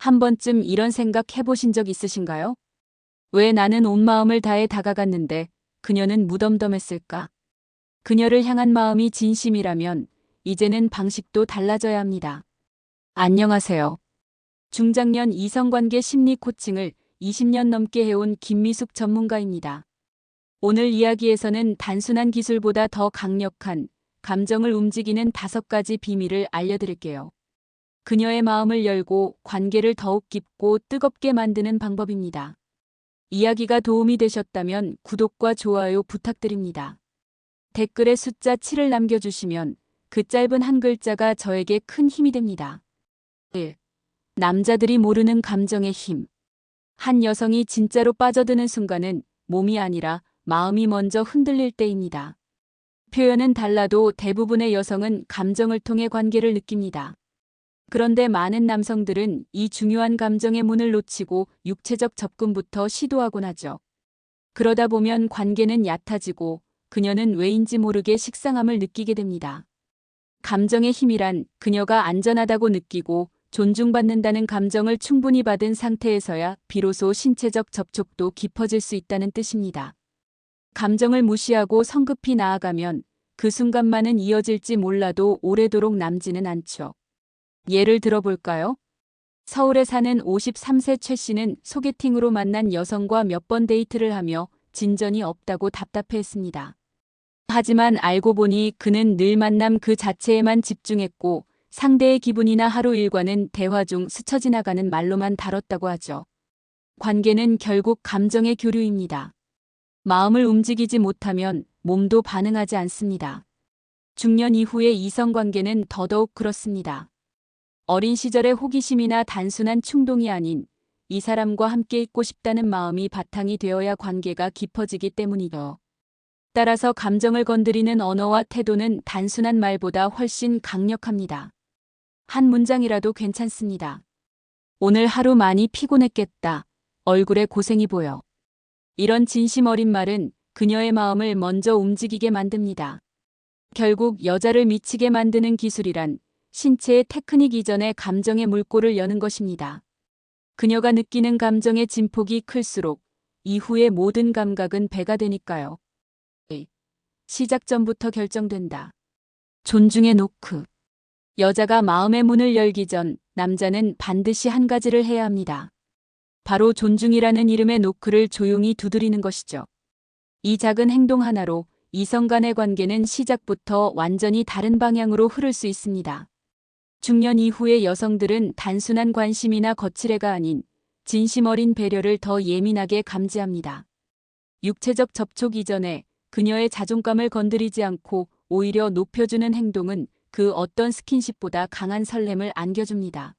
한 번쯤 이런 생각 해보신 적 있으신가요? 왜 나는 온 마음을 다해 다가갔는데 그녀는 무덤덤했을까? 그녀를 향한 마음이 진심이라면 이제는 방식도 달라져야 합니다. 안녕하세요. 중장년 이성관계 심리 코칭을 20년 넘게 해온 김미숙 전문가입니다. 오늘 이야기에서는 단순한 기술보다 더 강력한 감정을 움직이는 다섯 가지 비밀을 알려드릴게요. 그녀의 마음을 열고 관계를 더욱 깊고 뜨겁게 만드는 방법입니다. 이야기가 도움이 되셨다면 구독과 좋아요 부탁드립니다. 댓글에 숫자 7을 남겨주시면 그 짧은 한 글자가 저에게 큰 힘이 됩니다. 1. 남자들이 모르는 감정의 힘. 한 여성이 진짜로 빠져드는 순간은 몸이 아니라 마음이 먼저 흔들릴 때입니다. 표현은 달라도 대부분의 여성은 감정을 통해 관계를 느낍니다. 그런데 많은 남성들은 이 중요한 감정의 문을 놓치고 육체적 접근부터 시도하곤 하죠. 그러다 보면 관계는 얕아지고 그녀는 왜인지 모르게 식상함을 느끼게 됩니다. 감정의 힘이란 그녀가 안전하다고 느끼고 존중받는다는 감정을 충분히 받은 상태에서야 비로소 신체적 접촉도 깊어질 수 있다는 뜻입니다. 감정을 무시하고 성급히 나아가면 그 순간만은 이어질지 몰라도 오래도록 남지는 않죠. 예를 들어볼까요? 서울에 사는 53세 최 씨는 소개팅으로 만난 여성과 몇 번 데이트를 하며 진전이 없다고 답답해했습니다. 하지만 알고 보니 그는 늘 만남 그 자체에만 집중했고 상대의 기분이나 하루 일과는 대화 중 스쳐 지나가는 말로만 다뤘다고 하죠. 관계는 결국 감정의 교류입니다. 마음을 움직이지 못하면 몸도 반응하지 않습니다. 중년 이후의 이성관계는 더더욱 그렇습니다. 어린 시절의 호기심이나 단순한 충동이 아닌 이 사람과 함께 있고 싶다는 마음이 바탕이 되어야 관계가 깊어지기 때문이죠. 따라서 감정을 건드리는 언어와 태도는 단순한 말보다 훨씬 강력합니다. 한 문장이라도 괜찮습니다. 오늘 하루 많이 피곤했겠다. 얼굴에 고생이 보여. 이런 진심 어린 말은 그녀의 마음을 먼저 움직이게 만듭니다. 결국 여자를 미치게 만드는 기술이란 신체의 테크닉 이전에 감정의 물꼬를 여는 것입니다. 그녀가 느끼는 감정의 진폭이 클수록 이후의 모든 감각은 배가 되니까요. 시작 전부터 결정된다. 존중의 노크. 여자가 마음의 문을 열기 전 남자는 반드시 한 가지를 해야 합니다. 바로 존중이라는 이름의 노크를 조용히 두드리는 것이죠. 이 작은 행동 하나로 이성 간의 관계는 시작부터 완전히 다른 방향으로 흐를 수 있습니다. 중년 이후의 여성들은 단순한 관심이나 거칠애가 아닌 진심 어린 배려를 더 예민하게 감지합니다. 육체적 접촉 이전에 그녀의 자존감을 건드리지 않고 오히려 높여주는 행동은 그 어떤 스킨십보다 강한 설렘을 안겨줍니다.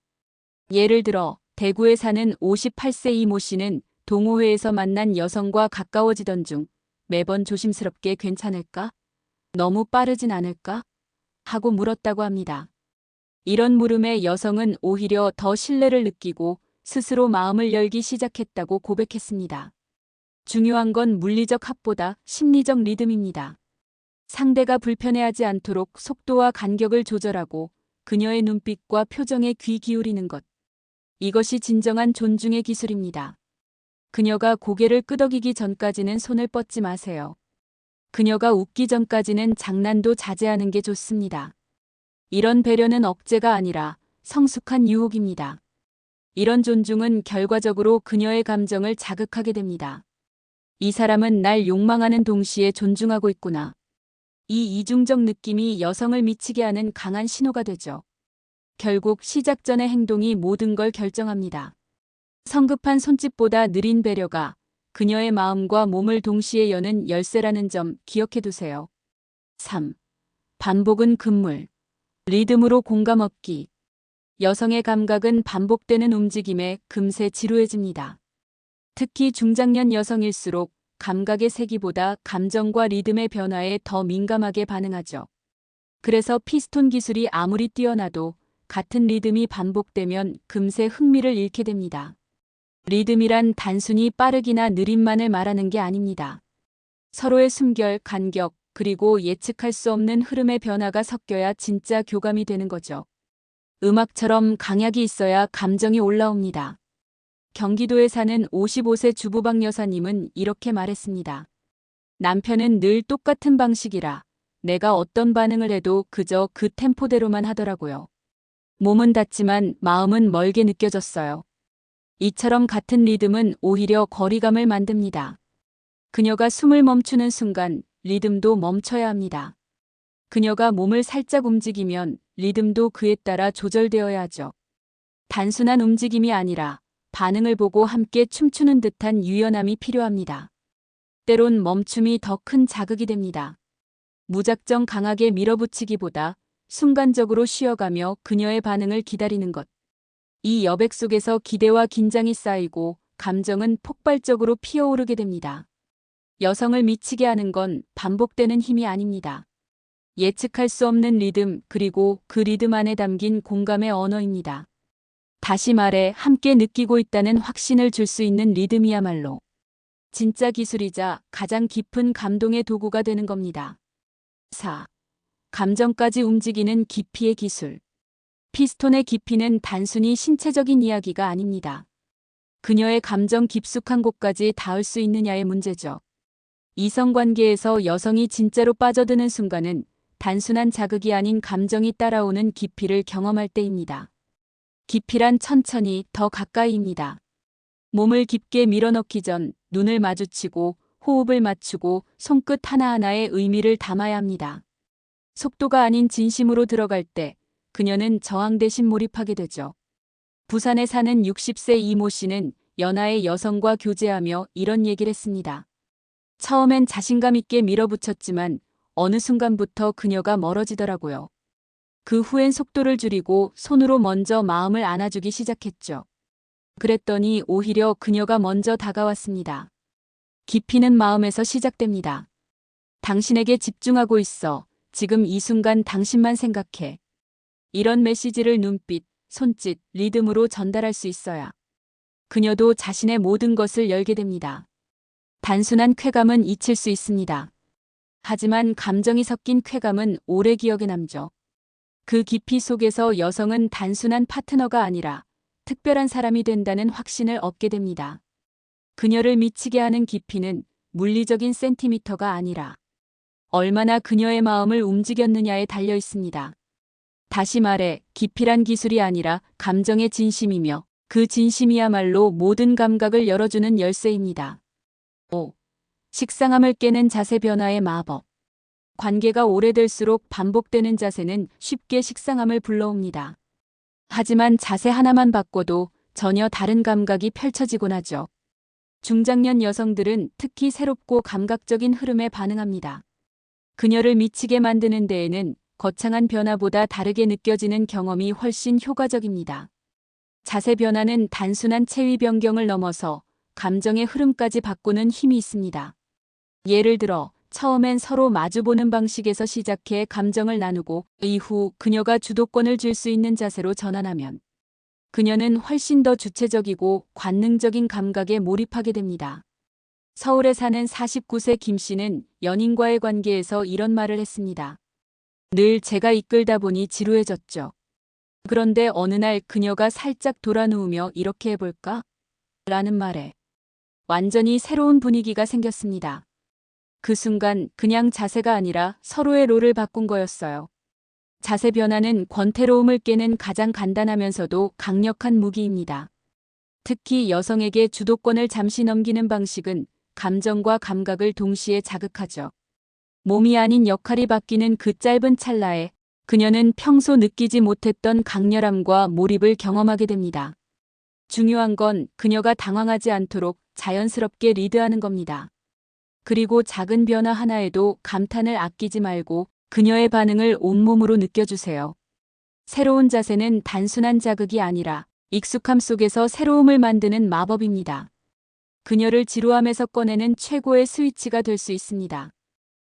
예를 들어 대구에 사는 58세 이모 씨는 동호회에서 만난 여성과 가까워지던 중 매번 조심스럽게 괜찮을까? 너무 빠르진 않을까? 하고 물었다고 합니다. 이런 물음에 여성은 오히려 더 신뢰를 느끼고 스스로 마음을 열기 시작했다고 고백했습니다. 중요한 건 물리적 합보다 심리적 리듬입니다. 상대가 불편해하지 않도록 속도와 간격을 조절하고 그녀의 눈빛과 표정에 귀 기울이는 것. 이것이 진정한 존중의 기술입니다. 그녀가 고개를 끄덕이기 전까지는 손을 뻗지 마세요. 그녀가 웃기 전까지는 장난도 자제하는 게 좋습니다. 이런 배려는 억제가 아니라 성숙한 유혹입니다. 이런 존중은 결과적으로 그녀의 감정을 자극하게 됩니다. 이 사람은 날 욕망하는 동시에 존중하고 있구나. 이 이중적 느낌이 여성을 미치게 하는 강한 신호가 되죠. 결국 시작 전의 행동이 모든 걸 결정합니다. 성급한 손짓보다 느린 배려가 그녀의 마음과 몸을 동시에 여는 열쇠라는 점 기억해 두세요. 3. 반복은 금물. 리듬으로 공감 얻기. 여성의 감각은 반복되는 움직임에 금세 지루해집니다. 특히 중장년 여성일수록 감각의 세기보다 감정과 리듬의 변화에 더 민감하게 반응하죠. 그래서 피스톤 기술이 아무리 뛰어나도 같은 리듬이 반복되면 금세 흥미를 잃게 됩니다. 리듬이란 단순히 빠르기나 느림만을 말하는 게 아닙니다. 서로의 숨결, 간격, 그리고 예측할 수 없는 흐름의 변화가 섞여야 진짜 교감이 되는 거죠. 음악처럼 강약이 있어야 감정이 올라옵니다. 경기도에 사는 55세 주부박 여사님은 이렇게 말했습니다. 남편은 늘 똑같은 방식이라 내가 어떤 반응을 해도 그저 그 템포대로만 하더라고요. 몸은 닿지만 마음은 멀게 느껴졌어요. 이처럼 같은 리듬은 오히려 거리감을 만듭니다. 그녀가 숨을 멈추는 순간 리듬도 멈춰야 합니다. 그녀가 몸을 살짝 움직이면 리듬도 그에 따라 조절되어야 하죠. 단순한 움직임이 아니라 반응을 보고 함께 춤추는 듯한 유연함이 필요합니다. 때론 멈춤이 더 큰 자극이 됩니다. 무작정 강하게 밀어붙이기보다 순간적으로 쉬어가며 그녀의 반응을 기다리는 것. 이 여백 속에서 기대와 긴장이 쌓이고 감정은 폭발적으로 피어오르게 됩니다. 여성을 미치게 하는 건 반복되는 힘이 아닙니다. 예측할 수 없는 리듬 그리고 그 리듬 안에 담긴 공감의 언어입니다. 다시 말해 함께 느끼고 있다는 확신을 줄 수 있는 리듬이야말로 진짜 기술이자 가장 깊은 감동의 도구가 되는 겁니다. 4. 감정까지 움직이는 깊이의 기술. 피스톤의 깊이는 단순히 신체적인 이야기가 아닙니다. 그녀의 감정 깊숙한 곳까지 닿을 수 있느냐의 문제죠. 이성관계에서 여성이 진짜로 빠져드는 순간은 단순한 자극이 아닌 감정이 따라오는 깊이를 경험할 때입니다. 깊이란 천천히 더 가까이입니다. 몸을 깊게 밀어넣기 전 눈을 마주치고 호흡을 맞추고 손끝 하나하나에 의미를 담아야 합니다. 속도가 아닌 진심으로 들어갈 때 그녀는 저항 대신 몰입하게 되죠. 부산에 사는 60세 이모 씨는 연하의 여성과 교제하며 이런 얘기를 했습니다. 처음엔 자신감 있게 밀어붙였지만 어느 순간부터 그녀가 멀어지더라고요. 그 후엔 속도를 줄이고 손으로 먼저 마음을 안아주기 시작했죠. 그랬더니 오히려 그녀가 먼저 다가왔습니다. 깊이는 마음에서 시작됩니다. 당신에게 집중하고 있어. 지금 이 순간 당신만 생각해. 이런 메시지를 눈빛, 손짓, 리듬으로 전달할 수 있어야 그녀도 자신의 모든 것을 열게 됩니다. 단순한 쾌감은 잊힐 수 있습니다. 하지만 감정이 섞인 쾌감은 오래 기억에 남죠. 그 깊이 속에서 여성은 단순한 파트너가 아니라 특별한 사람이 된다는 확신을 얻게 됩니다. 그녀를 미치게 하는 깊이는 물리적인 센티미터가 아니라 얼마나 그녀의 마음을 움직였느냐에 달려 있습니다. 다시 말해 깊이란 기술이 아니라 감정의 진심이며 그 진심이야말로 모든 감각을 열어주는 열쇠입니다. 5. 식상함을 깨는 자세 변화의 마법. 관계가 오래될수록 반복되는 자세는 쉽게 식상함을 불러옵니다. 하지만 자세 하나만 바꿔도 전혀 다른 감각이 펼쳐지곤 하죠. 중장년 여성들은 특히 새롭고 감각적인 흐름에 반응합니다. 그녀를 미치게 만드는 데에는 거창한 변화보다 다르게 느껴지는 경험이 훨씬 효과적입니다. 자세 변화는 단순한 체위 변경을 넘어서 감정의 흐름까지 바꾸는 힘이 있습니다. 예를 들어, 처음엔 서로 마주보는 방식에서 시작해 감정을 나누고 이후 그녀가 주도권을 줄 수 있는 자세로 전환하면 그녀는 훨씬 더 주체적이고 관능적인 감각에 몰입하게 됩니다. 서울에 사는 49세 김 씨는 연인과의 관계에서 이런 말을 했습니다. 늘 제가 이끌다 보니 지루해졌죠. 그런데 어느 날 그녀가 살짝 돌아 누우며 이렇게 해볼까? 라는 말에 완전히 새로운 분위기가 생겼습니다. 그 순간 그냥 자세가 아니라 서로의 롤을 바꾼 거였어요. 자세 변화는 권태로움을 깨는 가장 간단하면서도 강력한 무기입니다. 특히 여성에게 주도권을 잠시 넘기는 방식은 감정과 감각을 동시에 자극하죠. 몸이 아닌 역할이 바뀌는 그 짧은 찰나에 그녀는 평소 느끼지 못했던 강렬함과 몰입을 경험하게 됩니다. 중요한 건 그녀가 당황하지 않도록 자연스럽게 리드하는 겁니다. 그리고 작은 변화 하나에도 감탄을 아끼지 말고 그녀의 반응을 온몸으로 느껴주세요. 새로운 자세는 단순한 자극이 아니라 익숙함 속에서 새로움을 만드는 마법입니다. 그녀를 지루함에서 꺼내는 최고의 스위치가 될 수 있습니다.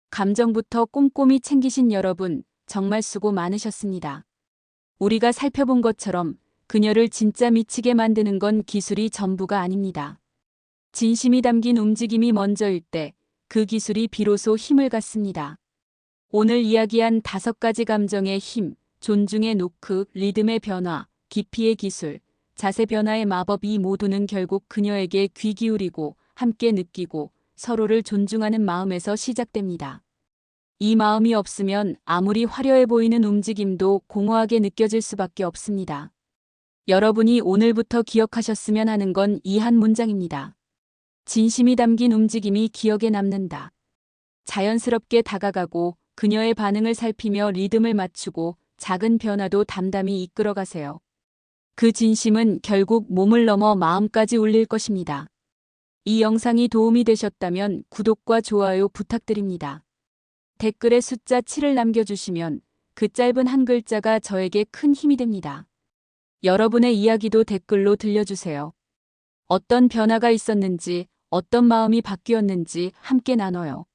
감정부터 꼼꼼히 챙기신 여러분, 정말 수고 많으셨습니다. 우리가 살펴본 것처럼 그녀를 진짜 미치게 만드는 건 기술이 전부가 아닙니다. 진심이 담긴 움직임이 먼저일 때 그 기술이 비로소 힘을 갖습니다. 오늘 이야기한 다섯 가지 감정의 힘, 존중의 노크, 리듬의 변화, 깊이의 기술, 자세 변화의 마법 이 모두는 결국 그녀에게 귀 기울이고 함께 느끼고 서로를 존중하는 마음에서 시작됩니다. 이 마음이 없으면 아무리 화려해 보이는 움직임도 공허하게 느껴질 수밖에 없습니다. 여러분이 오늘부터 기억하셨으면 하는 건 이 한 문장입니다. 진심이 담긴 움직임이 기억에 남는다. 자연스럽게 다가가고 그녀의 반응을 살피며 리듬을 맞추고 작은 변화도 담담히 이끌어 가세요. 그 진심은 결국 몸을 넘어 마음까지 울릴 것입니다. 이 영상이 도움이 되셨다면 구독과 좋아요 부탁드립니다. 댓글에 숫자 7을 남겨주시면 그 짧은 한 글자가 저에게 큰 힘이 됩니다. 여러분의 이야기도 댓글로 들려주세요. 어떤 변화가 있었는지, 어떤 마음이 바뀌었는지 함께 나눠요.